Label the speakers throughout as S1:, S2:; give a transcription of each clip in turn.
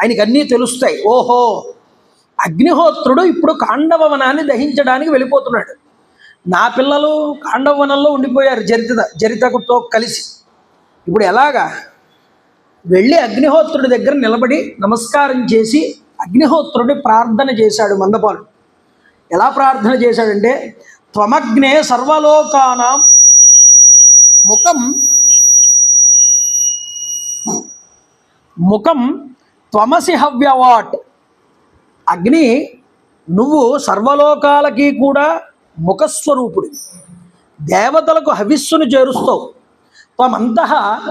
S1: ఆయనకి అన్నీ తెలుస్తాయి. ఓహో! అగ్నిహోత్రుడు ఇప్పుడు కాండవవనాన్ని దహించడానికి వెళ్ళిపోతున్నాడు. నా పిల్లలు కాండవవనంలో ఉండిపోయారు జరిత జరితకుతో కలిసి. ఇప్పుడు ఎలాగా? వెళ్ళి అగ్నిహోత్రుడి దగ్గర నిలబడి నమస్కారం చేసి అగ్నిహోత్రుడి ప్రార్థన చేశాడు మందపాలు ఎలా ప్రార్థన చేశాడంటే త్వమగ్నే సర్వలోకానాం ముఖం ముఖం త్వమసి హవ్యవాట్. అగ్ని నువ్వు సర్వలోకాలకి కూడా ముఖస్వరూపుడు. దేవతలకు హవిస్సును చేరుస్తావు. త్వమంత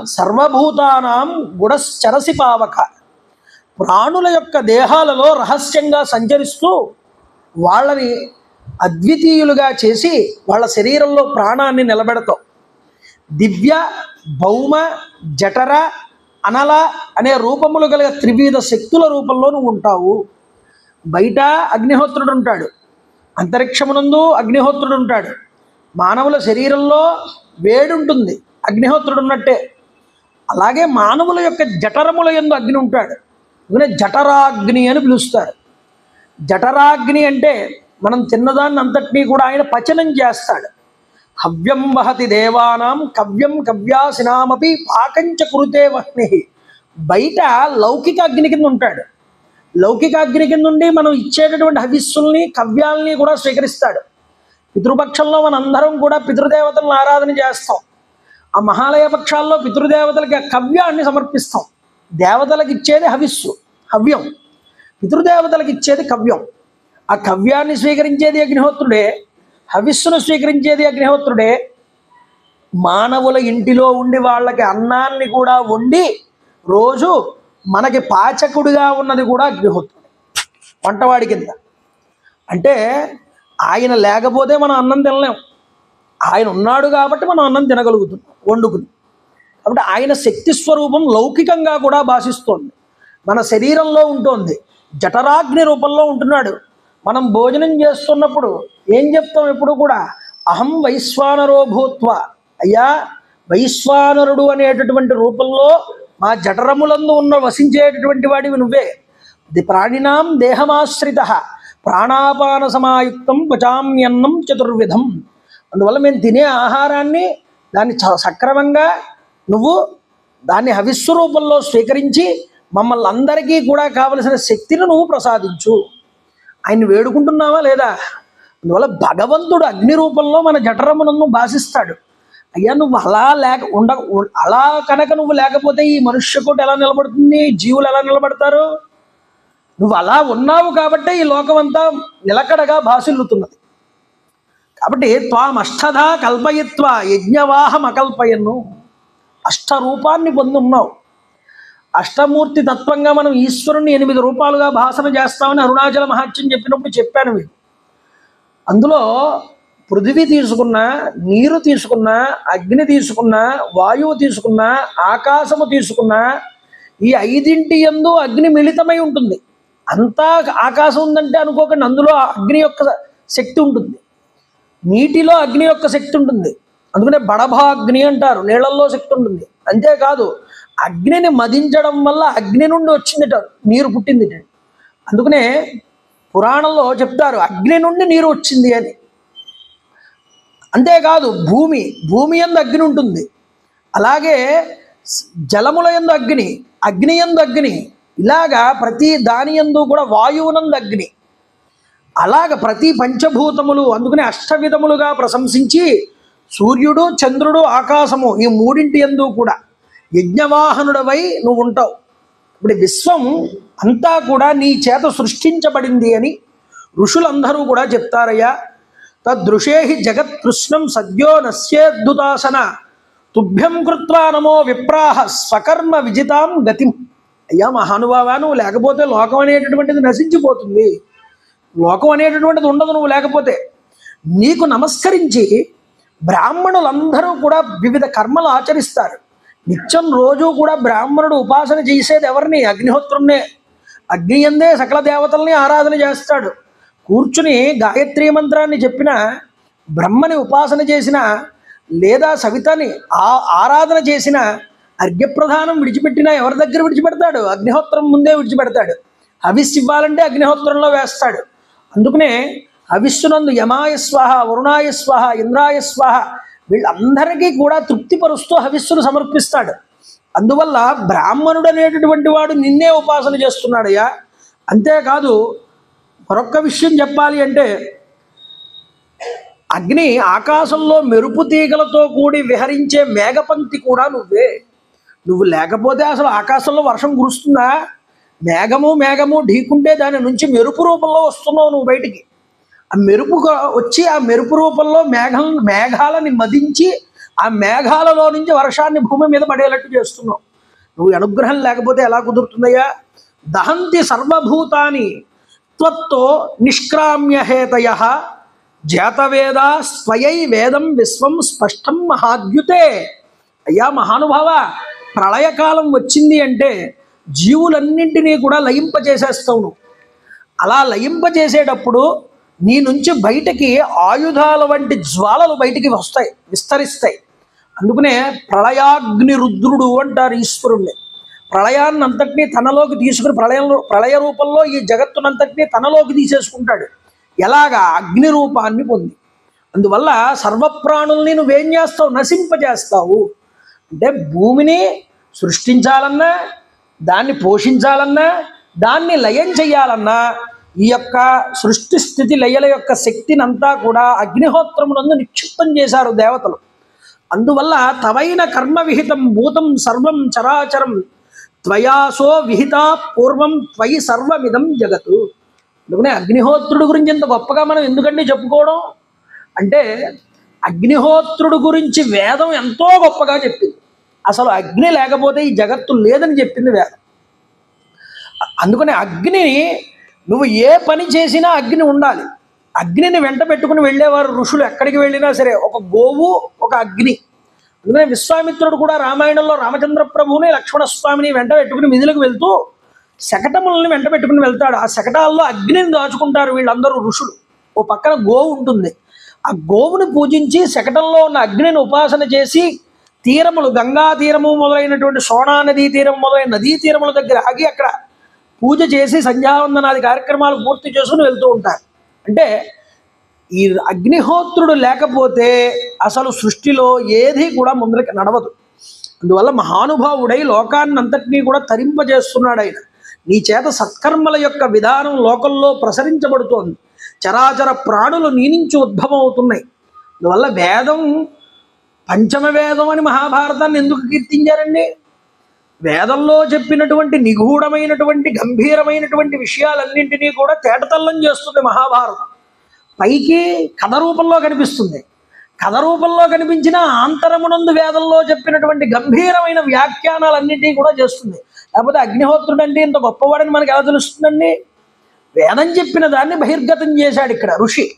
S1: సర్వభూతానాం గుడశ్చరసి పావక. ప్రాణుల యొక్క దేహాలలో రహస్యంగా సంచరిస్తూ వాళ్ళని అద్వితీయులుగా చేసి వాళ్ళ శరీరంలో ప్రాణాన్ని నిలబెడతావు. దివ్య భౌమ జఠర అనల అనే రూపములు గల త్రివిధ శక్తుల రూపంలో నువ్వు ఉంటావు. బయట అగ్నిహోత్రుడు ఉంటాడు. అంతరిక్షమునందు అగ్నిహోత్రుడు ఉంటాడు. మానవుల శరీరంలో వేడుంటుంది అగ్నిహోత్రుడు ఉన్నట్టే. అలాగే మానవుల యొక్క జఠరముల ఎందు అగ్ని ఉంటాడు. అందుకనే జఠరాగ్ని అని పిలుస్తారు. జఠరాగ్ని అంటే మనం తిన్నదాన్ని అంతటినీ కూడా ఆయన పచనం చేస్తాడు. హవ్యం వహతి దేవానాం కవ్యం కవ్యాసినామపి పాకంచ కురుతే వహ్ని. బయట లౌకిక అగ్ని కింద ఉంటాడు. లౌకిక అగ్ని కింద ఉండి మనం ఇచ్చేటటువంటి హవిస్సుల్ని కవ్యాల్ని కూడా స్వీకరిస్తాడు. పితృపక్షంలో మనందరం కూడా పితృదేవతలను ఆరాధన చేస్తాం. ఆ మహాలయ పక్షాల్లో పితృదేవతలకి ఆ కవ్యాన్ని సమర్పిస్తాం. దేవతలకు ఇచ్చేది హవిస్సు హవ్యం. పితృదేవతలకు ఇచ్చేది కవ్యం. ఆ కవ్యాన్ని స్వీకరించేది అగ్నిహోత్రుడే. హవిస్సును స్వీకరించేది అగ్నిహోత్రుడే. మానవుల ఇంటిలో ఉండి వాళ్ళకి అన్నాన్ని కూడా వండి రోజు మనకి పాచకుడిగా ఉన్నది కూడా అగ్నిహోత్రుడే. వంటవాడి కింద. అంటే ఆయన లేకపోతే మనం అన్నం తినలేం. ఆయన ఉన్నాడు కాబట్టి మనం అన్నం తినగలుగుతున్నాం వండుకుని కాబట్టి ఆయన శక్తి స్వరూపం లౌకికంగా కూడా భాషిస్తోంది. మన శరీరంలో ఉంటుంది. జఠరాగ్ని రూపంలో ఉంటున్నాడు. మనం భోజనం చేస్తున్నప్పుడు ఏం చెప్తాం ఎప్పుడు కూడా? అహం వైశ్వానరో భూత్వ. అయ్యా వైశ్వానరుడు అనేటటువంటి రూపంలో మా జఠరములందు ఉన్న వసించేటటువంటి వాడివి నువ్వే. ది ప్రాణినాం దేహమాశ్రిత. ప్రాణాపాన సమాయుక్తం పచామ్యన్నం చతుర్విధం. అందువల్ల మేము తినే ఆహారాన్ని దాన్ని చ- సక్రమంగా నువ్వు దాన్ని హవిస్సు రూపంలో స్వీకరించి మమ్మల్ని అందరికీ కూడా కావలసిన శక్తిని నువ్వు ప్రసాదించు. ఆయన వేడుకుంటున్నావా లేదా? అందువల్ల భగవంతుడు అగ్ని రూపంలో మన జఠరమునందు భాషిస్తాడు. అయ్యా నువ్వు అలా లేక ఉండ అలా కనుక నువ్వు లేకపోతే ఈ మనుష్య కోటి ఎలా నిలబడుతుంది? జీవులు ఎలా నిలబడతారు? నువ్వు అలా ఉన్నావు కాబట్టే ఈ లోకమంతా నిలకడగా భాసిల్లుతున్నది కాబట్టి త్వామష్టధా కల్పయిత్వ యజ్ఞవాహం అకల్పయను అష్టరూపాన్ని పొందున్నావు. అష్టమూర్తి తత్వంగా మనం ఈశ్వరుణ్ణి ఎనిమిది రూపాలుగా భాషణ చేస్తామని అరుణాచల మహాత్యం చెప్పినప్పుడు చెప్పాను మీరు అందులో పృథివీ తీసుకున్నా నీరు తీసుకున్నా అగ్ని తీసుకున్నా వాయువు తీసుకున్నా ఆకాశము తీసుకున్నా ఈ ఐదింటి ఎందు అగ్ని మిళితమై ఉంటుంది. అంతా ఆకాశం ఉందంటే అనుకోకండి అందులో అగ్ని యొక్క శక్తి ఉంటుంది. నీటిలో అగ్ని యొక్క శక్తి ఉంటుంది. అందుకనే బడభాగ్ని అంటారు నీళ్ళల్లో శక్తి ఉంటుంది. అంతేకాదు అగ్నిని మదించడం వల్ల అగ్ని నుండి వచ్చిందిట నీరు పుట్టిందిట. అందుకనే పురాణంలో చెప్తారు అగ్ని నుండి నీరు వచ్చింది అని. అంతేకాదు భూమి భూమి ఎందు అగ్ని ఉంటుంది. అలాగే జలముల ఎందు అగ్ని అగ్ని ఎందు అగ్ని ఇలాగా ప్రతి దాని ఎందు కూడా వాయువునందు అగ్ని. అలాగ ప్రతి పంచభూతములు అందుకని అష్టవిధములుగా ప్రశంసించి సూర్యుడు చంద్రుడు ఆకాశము ఈ మూడింటి ఎందు కూడా. యజ్ఞవాహనుడవై నువ్వు ఉంటావు ఇప్పుడు విశ్వం అంతా కూడా నీ చేత సృష్టించబడింది అని ఋషులందరూ కూడా చెప్తారయ్యా. తదృషేహి జగత్ జగత్కృష్ణం సద్యో నశ్యేద్దుతాసన తుభ్యం కృత్వా నమో విప్రాహ స్వకర్మ విజితాం గతిం. అయ్యా మహానుభావా నువ్వు లేకపోతే లోకం అనేటటువంటిది నశించిపోతుంది. లోకం అనేటటువంటిది ఉండదు నువ్వు లేకపోతే. నీకు నమస్కరించి బ్రాహ్మణులందరూ కూడా వివిధ కర్మలు ఆచరిస్తారు. నిత్యం రోజు కూడా బ్రాహ్మణుడు ఉపాసన చేసేది ఎవరిని? అగ్నిహోత్రుణ్ణే. అగ్ని అందే సకల దేవతల్ని ఆరాధన చేస్తాడు. కూర్చుని గాయత్రి మంత్రాన్ని చెప్పిన బ్రహ్మని ఉపాసన చేసిన లేదా సవితని ఆ ఆరాధన చేసిన అర్ఘ్యప్రధానం విడిచిపెట్టినా ఎవరి దగ్గర విడిచిపెడతాడు? అగ్నిహోత్రం ముందే విడిచిపెడతాడు. హవిస్సు ఇవ్వాలంటే అగ్నిహోత్రంలో వేస్తాడు. అందుకనే హవిస్సునందు యమాయ స్వాహ వరుణాయ స్వాహ ఇంద్రాయ స్వాహ వీళ్ళందరికీ కూడా తృప్తిపరుస్తూ హవిస్సును సమర్పిస్తాడు. అందువల్ల బ్రాహ్మణుడు అనేటటువంటి వాడు నిన్నే ఉపాసన చేస్తున్నాడయ్యా. అంతేకాదు మరొక్క విషయం చెప్పాలి అంటే అగ్ని ఆకాశంలో మెరుపు తీగలతో కూడి విహరించే మేఘపంక్తి కూడా నువ్వే. నువ్వు లేకపోతే అసలు ఆకాశంలో వర్షం కురుస్తుందా? మేఘము మేఘము ఢీకుంటే దాని నుంచి మెరుపు రూపంలో వస్తున్నావు నువ్వు బయటికి. ఆ మెరుపుగా వచ్చి ఆ మెరుపు రూపంలో మేఘం మేఘాలని మదించి ఆ మేఘాలలో నుంచి వర్షాన్ని భూమి మీద పడేటట్టు చేస్తున్నావు. నువ్వు అనుగ్రహం లేకపోతే ఎలా కుదురుతుందయ్యా? దహంతి సర్వభూతాని త్వత్తో నిష్క్రామ్యహేతయ జాతవేద స్వయై వేదం విశ్వం స్పష్టం మహాద్యుతే. అయ్యా మహానుభావ ప్రళయకాలం వచ్చింది అంటే జీవులన్నింటినీ కూడా లయింపజేసేస్తావు నువ్వు. అలా లయింపజేసేటప్పుడు నీ నుంచి బయటికి ఆయుధాల వంటి జ్వాలలు బయటికి వస్తాయి విస్తరిస్తాయి. అందుకనే ప్రళయాగ్ని రుద్రుడు అంటారు ఈశ్వరుణ్ణి. ప్రళయాన్ని అంతటినీ తనలోకి తీసుకుని ప్రళయంలో ప్రళయ రూపంలో ఈ జగత్తునంతటినీ తనలోకి తీసేసుకుంటాడు. ఎలాగా? అగ్ని రూపాన్ని పొంది. అందువల్ల సర్వప్రాణుల్ని నువ్వేం చేస్తావు? నశింపజేస్తావు. అంటే భూమిని సృష్టించాలన్నా దాన్ని పోషించాలన్నా దాన్ని లయం చేయాలన్నా ఈ యొక్క సృష్టి స్థితి లయల యొక్క శక్తిని అంతా కూడా అగ్నిహోత్రమునందు నిక్షిప్తం చేశారు దేవతలు. అందువల్ల తవైన కర్మ విహితం భూతం సర్వం చరాచరం త్వయాసో విహిత పూర్వం త్వయి సర్వమిదం జగతు. అందుకనే అగ్నిహోత్రుడు గురించి ఇంత గొప్పగా మనం ఎందుకండి చెప్పుకోవడం? అంటే అగ్నిహోత్రుడు గురించి వేదం ఎంతో గొప్పగా చెప్పింది. అసలు అగ్ని లేకపోతే ఈ జగత్తు లేదని చెప్పింది వేదం. అందుకని అగ్నిని నువ్వు ఏ పని చేసినా అగ్ని ఉండాలి. అగ్నిని వెంట పెట్టుకుని వెళ్ళేవారు ఋషులు ఎక్కడికి వెళ్ళినా సరే ఒక గోవు ఒక అగ్ని. అందుకనే విశ్వామిత్రుడు కూడా రామాయణంలో రామచంద్ర ప్రభువుని లక్ష్మణస్వామిని వెంట పెట్టుకుని మిధులకు వెళ్తూ శకటములని వెంట పెట్టుకుని వెళ్తాడు. ఆ శకటాల్లో అగ్నిని దాచుకుంటారు వీళ్ళందరూ ఋషులు. ఓ పక్కన గోవు ఉంటుంది. ఆ గోవుని పూజించి శకటంలో ఉన్న అగ్నిని ఉపాసన చేసి తీరములు గంగా తీరము మొదలైనటువంటి సోనా నదీ తీరం మొదలైన నదీ తీరముల దగ్గర ఆగి అక్కడ పూజ చేసి సంధ్యావందనాది కార్యక్రమాలు పూర్తి చేసుకుని వెళ్తూ ఉంటారు. అంటే ఈ అగ్నిహోత్రుడు లేకపోతే అసలు సృష్టిలో ఏది కూడా ముందరికి నడవదు. అందువల్ల మహానుభావుడై లోకాన్నంతటినీ కూడా తరింపజేస్తున్నాడు ఆయన. నీ చేత సత్కర్మల యొక్క విధానం లోకంలో ప్రసరించబడుతోంది. చరాచర ప్రాణులు నీ నుంచి ఉద్భవం అవుతున్నాయి అందువల్ల వేదం పంచమ వేదం అని మహాభారతాన్ని ఎందుకు కీర్తించారండి? వేదంలో చెప్పినటువంటి నిగూఢమైనటువంటి గంభీరమైనటువంటి విషయాలన్నింటినీ కూడా తేటతల్లం చేస్తుంది మహాభారతం. పైకి కథ రూపంలో కనిపిస్తుంది. కథ రూపంలో కనిపించిన ఆంతరమునందు వేదంలో చెప్పినటువంటి గంభీరమైన వ్యాఖ్యానాలన్నింటినీ కూడా చేస్తుంది. లేకపోతే అగ్నిహోత్రుడు అంటే ఇంత గొప్పవాడని మనకు ఎలా తెలుస్తుందండి? వేదం చెప్పిన దాన్ని బహిర్గతం చేశాడు ఇక్కడ ఋషి.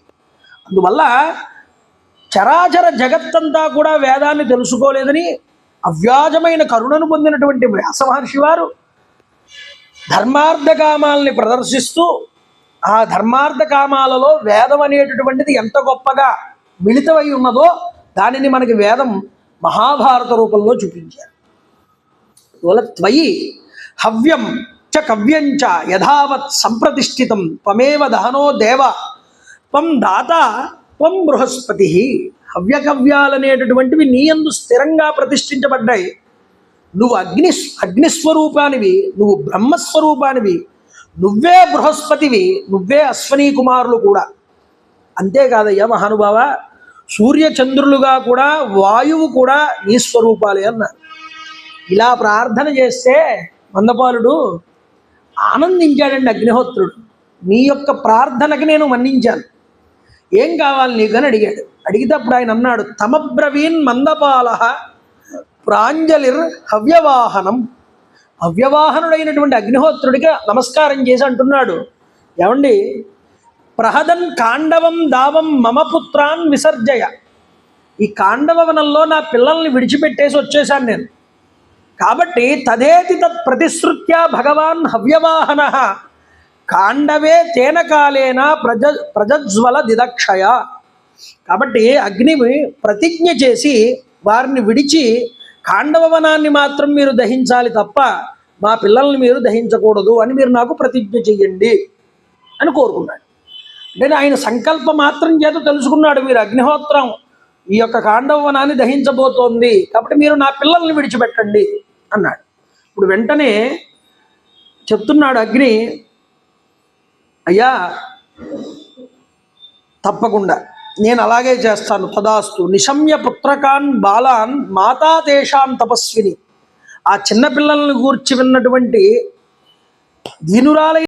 S1: అందువల్ల చరాచర జగత్తంతా కూడా వేదాన్ని తెలుసుకోలేదని అవ్యాజమైన కరుణను పొందినటువంటి వ్యాస మహర్షి వారు ధర్మార్థ ప్రదర్శిస్తూ ఆ ధర్మార్థ కామాలలో వేదం అనేటటువంటిది ఎంత గొప్పగా మిళితమై ఉన్నదో దానిని మనకి వేదం మహాభారత రూపంలో చూపించారు. అందువల్ల త్వయి హవ్యం చ కవ్యం చ యథావత్ సంప్రతిష్ఠితం త్వమేవ దహనో దేవ త్వం దాత త్వం బృహస్పతి. హవ్యకవ్యాలనేటటువంటివి నీ యందు స్థిరంగా ప్రతిష్ఠించబడ్డాయి. నువ్వు అగ్ని అగ్నిస్వరూపానివి నువ్వు బ్రహ్మస్వరూపానివి నువ్వే బృహస్పతివి నువ్వే అశ్వనీ కుమారులు కూడా. అంతేకాదయ్యా మహానుభావ సూర్యచంద్రులుగా కూడా వాయువు కూడా నీ స్వరూపాలే అన్నారు ఇలా ప్రార్థన చేస్తే మందపాలుడు ఆనందించాడండి అగ్నిహోత్రుడు. నీ యొక్క ప్రార్థనకి నేను మన్నించాను. ఏం కావాలి నీకు అని అడిగాడు. అడిగితే ఆయన అన్నాడు తమబ్రవీన్ మందపాల ప్రాంజలిర్ హవ్యవాహనం. హవ్యవాహనుడైనటువంటి అగ్నిహోత్రుడికి నమస్కారం చేసి అంటున్నాడు ఏమండి ప్రహదన్ కాండవం దావం మమ పుత్రాన్ విసర్జయ. ఈ కాండవ వనంలో నా పిల్లల్ని విడిచిపెట్టేసి వచ్చేశాను నేను. కాబట్టి తదేతి తత్ ప్రతిశ్రుత్య భగవాన్ హవ్యవాహన. కాండవే తేన కాలేన ప్రజ ప్రజజ్వల దిదక్షయ. కాబట్టి అగ్ని ప్రతిజ్ఞ చేసి వారిని విడిచి కాండవ వనాన్ని మాత్రం మీరు దహించాలి తప్ప మా పిల్లల్ని మీరు దహించకూడదు అని మీరు నాకు ప్రతిజ్ఞ చెయ్యండి అని కోరుకున్నాడు. అంటే ఆయన సంకల్ప మాత్రం చేత తెలుసుకున్నాడు మీరు అగ్నిహోత్రం ఈ యొక్క కాండవ వనాన్ని దహించబోతోంది. కాబట్టి మీరు నా పిల్లల్ని విడిచిపెట్టండి అన్నాడు. ఇప్పుడు వెంటనే చెప్తున్నాడు అగ్ని అయ్యా తప్పకుండా నేను అలాగే చేస్తాను తదాస్తు. నిశమ్య పుత్రకాన్ బాలాన్ మాతా తేషాం తపస్విని. ఆ చిన్నపిల్లలను గూర్చి విన్నటువంటి దీనురాలై